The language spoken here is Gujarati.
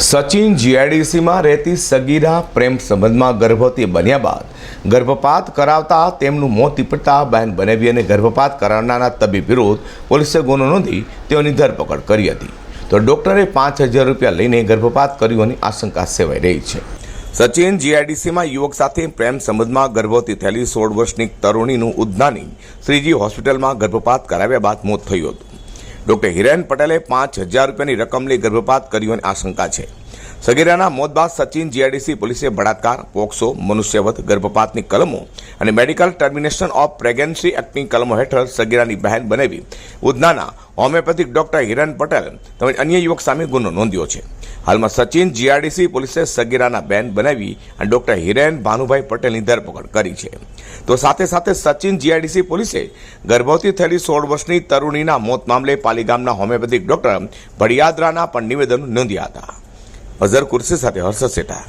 સચિન જીઆઈડીસીમાં રહેતી સગીરા પ્રેમ સંબંધમાં ગર્ભવતી બન્યા બાદ ગર્ભપાત કરાવતા તેમનું મોત નીપજતા બહેન બનેવી અને ગર્ભપાત કરાવનારના તબીબ વિરુદ્ધ પોલીસે ગુનો નોંધી તેઓની ધરપકડ કરી હતી. તો ડોક્ટરે પાંચ હજાર રૂપિયા લઈને ગર્ભપાત કર્યોની આશંકા સેવાઈ રહી છે. સચિન જીઆઈડીસીમાં યુવક સાથે પ્રેમ સંબંધમાં ગર્ભવતી થયેલી સોળ વર્ષની તરુણીનું ઉદ્નાની શ્રીજી હોસ્પિટલમાં ગર્ભપાત કરાવ્યા બાદ મોત થયું હતું. ડોક્ટર હિરેન પટેલે પાંચ હજાર રૂપિયાની રકમ ગર્ભપાત કર્યોની આશંકા છે. સગીરાના મોત બાદ સચિન જીઆઈડીસી પોલીસે બળાત્કાર, પોક્સો, મનુષ્યવધ, ગર્ભપાતની કલમો અને મેડિકલ ટર્મિનેશન ઓફ પ્રેગ્નન્સી એક્ટની કલમો હેઠળ સગીરાની બહેન બનાવી ઉધનાના હોમિયોપેથિક ડોક્ટર હિરેન પટેલ તેમજ અન્ય યુવક સામે ગુનો નોંધ્યો છે. હાલમાં સચિન જીઆરડીસી પોલીસે સગીરાના બેન બનાવી અને ડોક્ટર હિરેન ભાનુભાઈ પટેલની ધરપકડ કરી છે. તો સાથે સાથે સચિન જીઆરડીસી પોલીસે ગર્ભવતી થયેલી સોળ વર્ષની તરુણીના મોત મામલે પાલીગામના હોમિયોપેથિક ડોક્ટર ભડિયાદરાના પણ નિવેદન નોંધ્યા હતા. અઝર કુર્સી સાથે હર્ષદ સેઠા